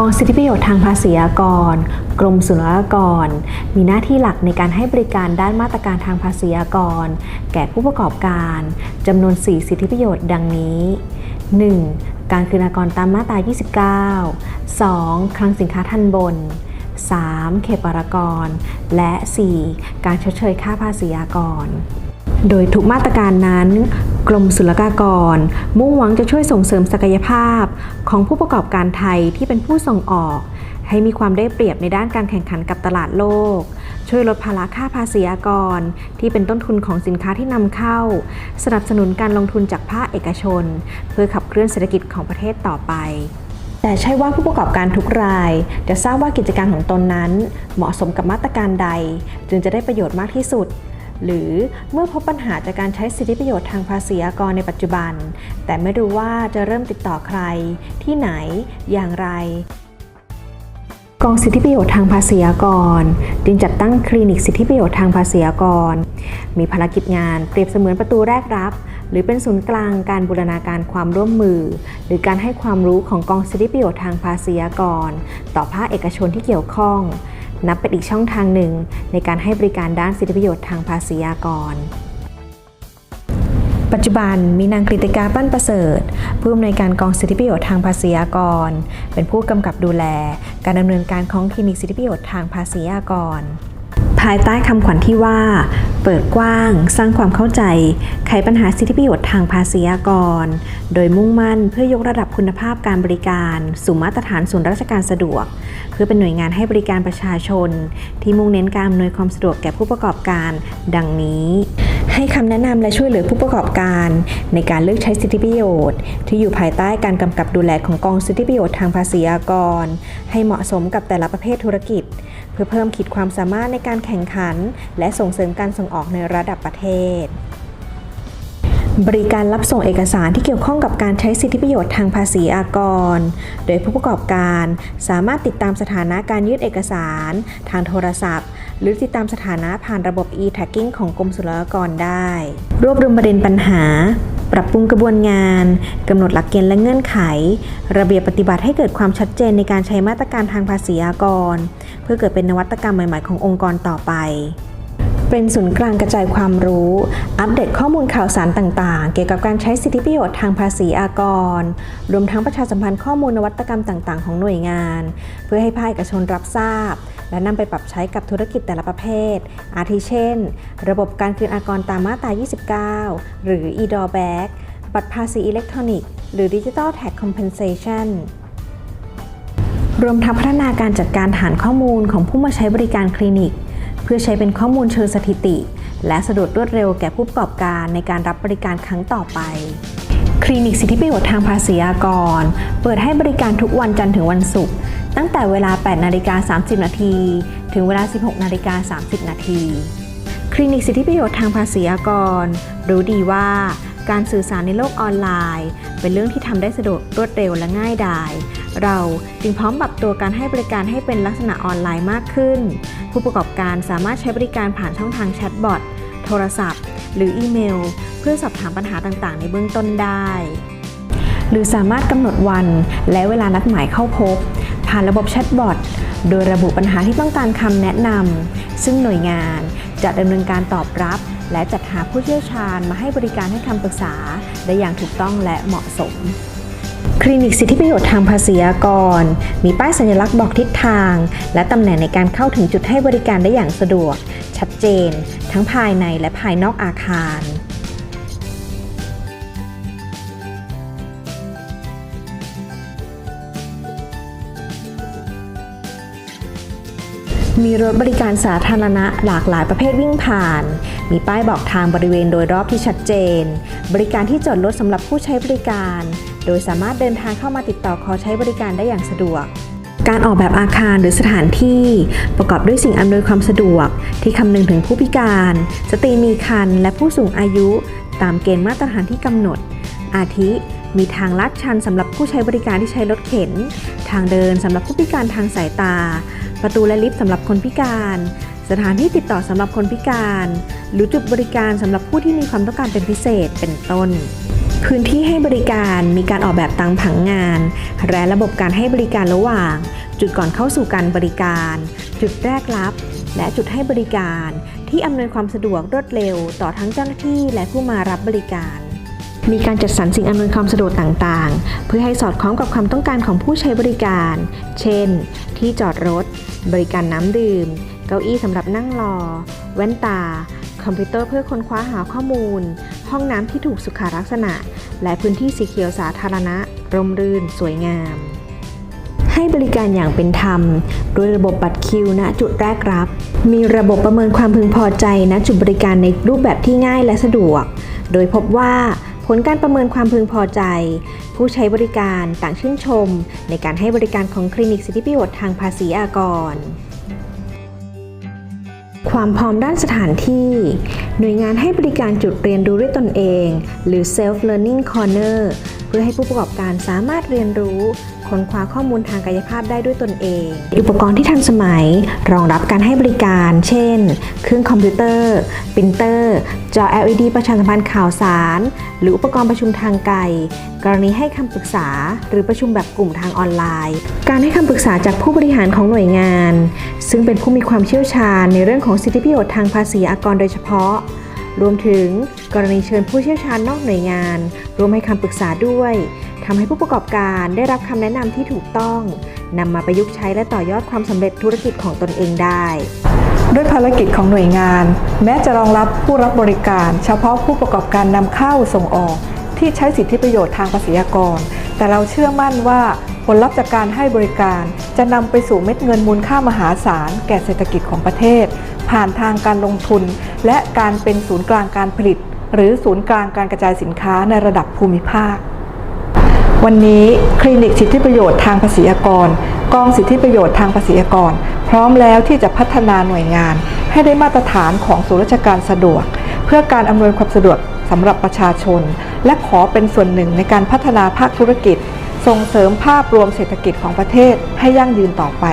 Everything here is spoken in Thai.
กองสิทธิประโยชน์ทางภาษีอากร กรมศุลกากร มีหน้าที่หลักในการให้บริการด้านมาตรการทางภาษีอากร แก่ผู้ประกอบการจำนวน 4 สิทธิประโยชน์ดังนี้ 1. การคืนอากรตามมาตรา 29 2. คลังสินค้าทันบน 3. เขตปรากร และ 4. การชดเชยค่าภาษีอากร โดยทุกมาตรการนั้น กรมศุลกากร มุ่งหวังจะช่วยส่งเสริมศักยภาพ ของผู้ประกอบการไทยที่เป็นผู้ส่งออก ให้มีความได้เปรียบในด้านการแข่งขันกับตลาดโลก ช่วยลดภาระค่าภาษีอากร ที่เป็นต้นทุนของสินค้าที่นำเข้า สนับสนุนการลงทุนจากภาคเอกชน เพื่อขับเคลื่อนเศรษฐกิจของประเทศต่อไปแต่ใช่ว่าผู้ประกอบการทุกราย จะทราบว่ากิจการของตนนั้น เหมาะสมกับมาตรการใด จึงจะได้ประโยชน์มากที่สุด หรือเมื่อพบปัญหาจากการใช้สิทธิประโยชน์ทางภาษีอากรในปัจจุบัน แต่ไม่รู้ว่าจะเริ่มติดต่อใคร ที่ไหนอย่างไร กองสิทธิประโยชน์ทางภาษีอากร จึงจัดตั้งคลินิกสิทธิประโยชน์ทางภาษีอากร มีภารกิจงานเปรียบเสมือนประตูแรกรับหรือเป็นศูนย์กลางการบูรณาการความร่วมมือ หรือการให้ความรู้ของกองสิทธิประโยชน์ทางภาษีอากร ต่อภาคเอกชนที่เกี่ยวข้อง นับเป็นอีกช่องทางหนึ่ง ในการให้บริการด้านสิทธิประโยชน์ทางภาษีอากร ปัจจุบันมีนางกฤติกาปั้นประเสริฐ ผู้อำนวยการกองสิทธิประโยชน์ทางภาษีอากร เป็นผู้กำกับดูแล การดำเนินการของคลินิกสิทธิประโยชน์ทางภาษีอากร ภายใต้คำขวัญที่ว่า เปิดกว้าง สร้างความเข้าใจ ไขปัญหาสิทธิประโยชน์ทางภาษีอากร โดยมุ่งมั่นเพื่อยกระดับคุณภาพการบริการ สู่มาตรฐานศูนย์ราชการสะดวก เพื่อเป็นหน่วยงานให้บริการประชาชน ที่มุ่งเน้นการอำนวยความสะดวกแก่ผู้ประกอบการ ดังนี้ ให้คำแนะนำและช่วยเหลือผู้ประกอบการ ในการเลือกใช้สิทธิประโยชน์ ที่อยู่ภายใต้การกำกับดูแลของกองสิทธิประโยชน์ทางภาษีอากร ให้เหมาะสมกับแต่ละประเภทธุรกิจ เพื่อเพิ่มขีดความสามารถในการแข่งขัน และส่งเสริมการส่งออกในระดับประเทศ บริการรับส่งเอกสารที่เกี่ยวข้องกับการใช้สิทธิประโยชน์ทางภาษีอากร โดยผู้ประกอบการสามารถติดตามสถานะการยื่นเอกสาร ทางโทรศัพท์ หรือติดตามสถานะผ่านระบบ e-tacking ของกรมศุลกากรได้ รวบรวมประเด็นปัญหา ปรับปรุงกระบวนงานกำหนดหลักเกณฑ์และเงื่อนไข ระเบียบปฏิบัติให้เกิดความชัดเจนในการใช้มาตรการทางภาษีอากร เพื่อเกิดเป็นนวัตกรรมใหม่ ๆ ขององค์กรต่อไป เป็นศูนย์กลางกระจายความรู้ อัปเดตข้อมูลข่าวสารต่างๆ เกี่ยวกับการใช้สิทธิประโยชน์ทางภาษีอากร รวมทั้งประชาสัมพันธ์ข้อมูลนวัตกรรมต่างๆ ของหน่วยงาน เพื่อให้ภาคเอกชนรับทราบ และนำไปปรับใช้กับธุรกิจแต่ละประเภท อาทิเช่น ระบบการคืนอากรตามมาตรา 29 หรือ e-drawback บัตรภาษีอิเล็กทรอนิกส์หรือ Digital Tax Compensation รวมทั้งพัฒนาการจัดการฐานข้อมูลของผู้มาใช้บริการคลินิก พื่อใช้เป็นข้อมูลเชิงสถิติ และสะดวกรวดเร็วแก่ผู้ประกอบการในการรับบริการครั้งต่อไป คลินิกสิทธิประโยชน์ทางภาษีอากร เปิดให้บริการทุกวันจันทร์ถึงวันศุกร์ตั้งแต่เวลา 8 นาฬิกา 30 นาที ถึงเวลา 16 นาฬิกา 30 นาที คลินิกสิทธิประโยชน์ทางภาษีอากร รู้ดีว่าการสื่อสารในโลกออนไลน์ เป็นเรื่องที่ทำได้สะดวกรวดเร็วและง่ายดาย เราจึงพร้อมปรับตัวการให้บริการให้เป็นลักษณะออนไลน์มากขึ้น ผู้ประกอบการสามารถใช้บริการผ่านช่องทางแชทบอทโทรศัพท์ หรืออีเมล เพื่อสอบถามปัญหาต่างๆ ในเบื้องต้นได้ หรือสามารถกำหนดวันและเวลานัดหมายเข้าพบ ผ่านระบบแชทบอทโดยระบุปัญหาที่ต้องการคำแนะนำซึ่งหน่วยงานจะดำเนินการตอบรับ และจัดหาผู้เชี่ยวชาญมาให้บริการให้คำปรึกษา ได้อย่างถูกต้องและเหมาะสม คลินิกสิทธิประโยชน์ทางภาษีอากร มีป้ายสัญลักษณ์บอกทิศทาง และตำแหน่งในการเข้าถึงจุดให้บริการได้อย่างสะดวก ชัดเจน ทั้งภายในและภายนอกอาคาร มีรถบริการสาธารณะหลากหลายประเภทวิ่งผ่าน มีป้ายบอกทางบริเวณโดยรอบที่ชัดเจน บริการที่จอดรถสำหรับผู้ใช้บริการ โดยสามารถเดินทางเข้ามาติดต่อขอใช้บริการได้อย่างสะดวกการออกแบบอาคารหรือสถานที่ประกอบด้วยสิ่งอำนวยความสะดวก ที่คำนึงถึงผู้พิการ สตรีมีครรภ์และผู้สูงอายุ ตามเกณฑ์มาตรฐานที่กำหนด อาทิ มีทางลาดชันสำหรับผู้ใช้บริการที่ใช้รถเข็น ทางเดินสำหรับผู้พิการทางสายตา ประตูและลิฟต์สำหรับคนพิการ สถานที่ติดต่อสำหรับคนพิการ หรือจุดบริการสำหรับผู้ที่มีความต้องการเป็นพิเศษเป็นต้นพื้นที่ให้บริการมีการออกแบบตามผังงาน และระบบการให้บริการระหว่าง จุดก่อนเข้าสู่การบริการ จุดแรกรับ และจุดให้บริการ ที่อำนวยความสะดวกรวดเร็วต่อทั้งเจ้าหน้าที่และผู้มารับบริการ มีการจัดสรรสิ่งอำนวยความสะดวกต่างๆ เพื่อให้สอดคล้องกับความต้องการของผู้ใช้บริการ เช่น ที่จอดรถ บริการน้ำดื่ม เก้าอี้สำหรับนั่งรอ แว่นตา คอมพิวเตอร์เพื่อค้นคว้าหาข้อมูล ห้องน้ำที่ถูกสุขลักษณะ และพื้นที่สีเขียวสาธารณะ ร่มรื่น สวยงาม ให้บริการอย่างเป็นธรรม ด้วยระบบบัตรคิวณจุดแรกรับ มีระบบประเมินความพึงพอใจณจุดบริการในรูปแบบที่ง่ายและสะดวก โดยพบว่า ผลการประเมินความพึงพอใจ ผู้ใช้บริการต่างชื่นชม ในการให้บริการของคลินิกสิทธิประโยชน์ทางภาษีอากร ความพร้อมด้านสถานที่ หน่วยงานให้บริการจุดเรียนรู้ด้วยตนเอง หรือ self learning corner เพื่อให้ผู้ประกอบการสามารถเรียนรู้ ค้นคว้าข้อมูลทางกายภาพได้ด้วยตนเอง อุปกรณ์ที่ทันสมัย รองรับการให้บริการ เช่น เครื่องคอมพิวเตอร์ ปรินเตอร์ จอ LED ประชาสัมพันธ์ข่าวสาร หรืออุปกรณ์ประชุมทางไกล กรณีให้คำปรึกษา หรือประชุมแบบกลุ่มทางออนไลน์ การให้คำปรึกษาจากผู้บริหารของหน่วยงาน ซึ่งเป็นผู้มีความเชี่ยวชาญในเรื่องของสิทธิประโยชน์ทางภาษีอากรโดยเฉพาะ รวมถึงกรณีเชิญผู้เชี่ยวชาญนอกหน่วยงาน ร่วมให้คำปรึกษาด้วยทำให้ผู้ประกอบการได้รับคำแนะนำที่ถูกต้องนำมาประยุกต์ใช้และต่อยอดความสำเร็จธุรกิจของตนเองได้ ด้วยภารกิจของหน่วยงาน แม้จะรองรับผู้รับบริการ เฉพาะผู้ประกอบการนำเข้าส่งออก ที่ใช้สิทธิประโยชน์ทางภาษีอากร แต่เราเชื่อมั่นว่าผลลัพธ์จากการให้บริการจะนำไปสู่เม็ดเงินมูลค่ามหาศาล แก่เศรษฐกิจของประเทศ ผ่านทางการลงทุน และการเป็นศูนย์กลางการผลิต หรือศูนย์กลางการกระจายสินค้าในระดับภูมิภาค วันนี้คลินิกสิทธิประโยชน์ทางภาษีอากร กองสิทธิประโยชน์ทางภาษีอากร พร้อมแล้วที่จะพัฒนาหน่วยงาน ให้ได้มาตรฐานของศูนย์ราชการสะดวก เพื่อการอำนวยความสะดวก สำหรับประชาชน และขอเป็นส่วนหนึ่งในการพัฒนาภาคธุรกิจ ส่งเสริมภาพรวมเศรษฐกิจของประเทศให้ยั่งยืนต่อไป